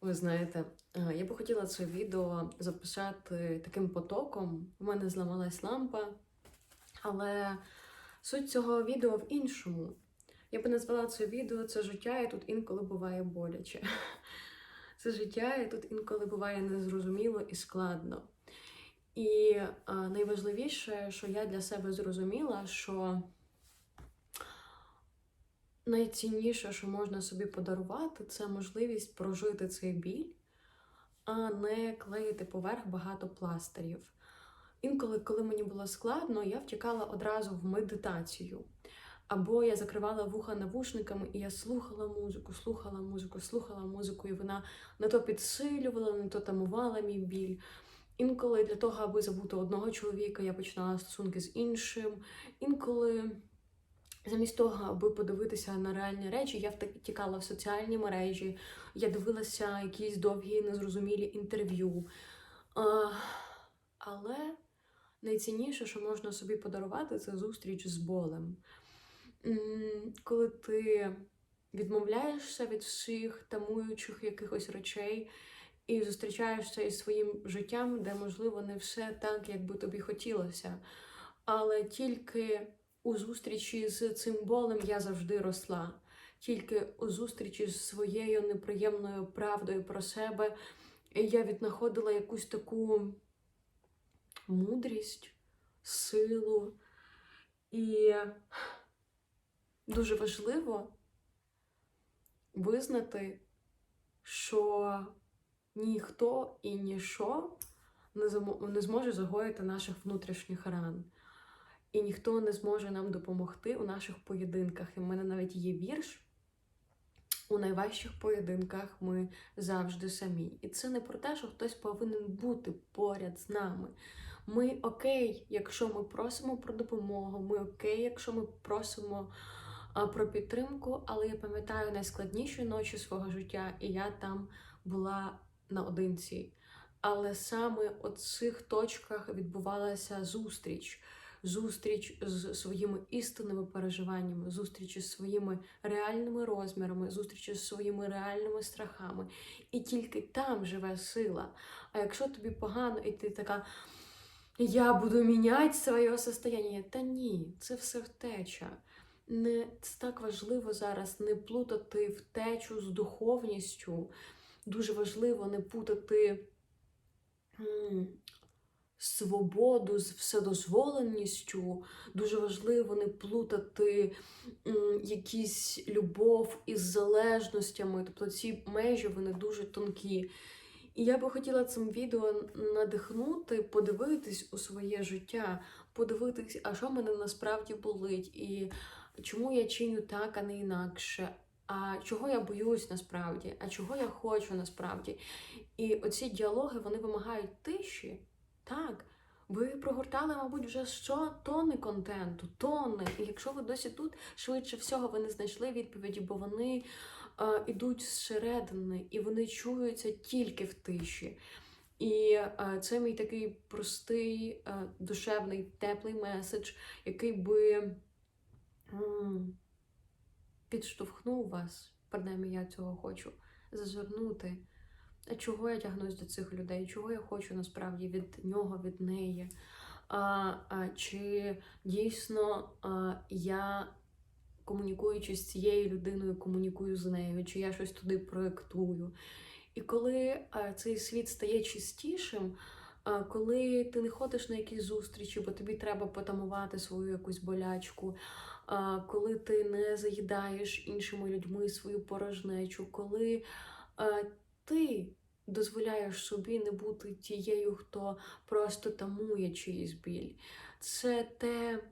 Ви знаєте, е, я би хотіла це відео записати таким потоком. У мене зламалась лампа, але суть цього відео в іншому. Я би назвала це відео це життя, і тут інколи буває боляче. Це життя, і тут інколи буває незрозуміло і складно. І найважливіше, що я для себе зрозуміла, що найцінніше, що можна собі подарувати, це можливість прожити цей біль, а не клеїти поверх багато пластирів. Інколи, коли мені було складно, я втікала одразу в медитацію. Або я закривала вуха навушниками, і я слухала музику, слухала музику, слухала музику, і вона не то підсилювала, не то тамувала мій біль. Інколи для того, аби забути одного чоловіка, я починала стосунки з іншим. Інколи Замість того, аби подивитися на реальні речі, я втікала в соціальні мережі, я дивилася якісь довгі незрозумілі інтерв'ю. Але найцінніше, що можна собі подарувати, це зустріч з болем. Коли ти відмовляєшся від всіх тамуючих якихось речей і зустрічаєшся із своїм життям, де, можливо, не все так, як би тобі хотілося. Але тільки у зустрічі з цим болем я завжди росла. Тільки у зустрічі з своєю неприємною правдою про себе я віднаходила якусь таку мудрість, силу. І дуже важливо визнати, що ніхто і ніщо не зможе загоїти наших внутрішніх ран. І ніхто не зможе нам допомогти у наших поєдинках. І в мене навіть є вірш. У найважчих поєдинках ми завжди самі. І це не про те, що хтось повинен бути поряд з нами. Ми окей, якщо ми просимо про допомогу, ми окей, якщо ми просимо про підтримку, але я пам'ятаю найскладніші ночі свого життя, і я там була наодинці. Але саме у цих точках відбувалася зустріч зустріч з своїми істинними переживаннями, зустріч з своїми реальними розмірами, зустріч з своїми реальними страхами. І тільки там живе сила. А якщо тобі погано, і ти така. Я буду міняти своє состояние. Та ні, це все втеча. Не, Це так важливо зараз не плутати втечу з духовністю. Дуже важливо не путати свободу з вседозволеністю. Дуже важливо не плутати якісь любов із залежностями. Тобто ці межі вони дуже тонкі. І я би хотіла цим відео надихнути, подивитись у своє життя, подивитись, а що мене насправді болить, і чому я чиню так, а не інакше. А чого я боюсь насправді, а чого я хочу насправді. І оці діалоги вони вимагають тиші. Так, ви прогортали, мабуть, вже що тонни контенту, тонни. І якщо ви досі тут, швидше всього, ви не знайшли відповіді, бо вони е, ідуть зсередини, і вони чуються тільки в тиші. І е, це мій такий простий, е, душевний, теплий меседж, який би м, підштовхнув вас, принаймні я цього хочу, зазирнути. А чого я тягнусь до цих людей? Чого я хочу насправді від нього, від неї? А, а, Чи дійсно а, я, комунікуючи з цією людиною, комунікую з нею, чи я щось туди проєктую? І коли а, цей світ стає чистішим, а, коли ти не ходиш на якісь зустрічі, бо тобі треба потамувати свою якусь болячку, а, коли ти не заїдаєш іншими людьми свою порожнечу, коли а, ти дозволяєш собі не бути тією, хто просто тамує чиїсь біль. Це те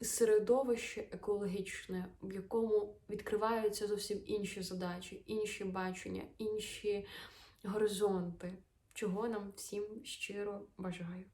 середовище екологічне, в якому відкриваються зовсім інші задачі, інші бачення, інші горизонти, чого нам всім щиро бажаю.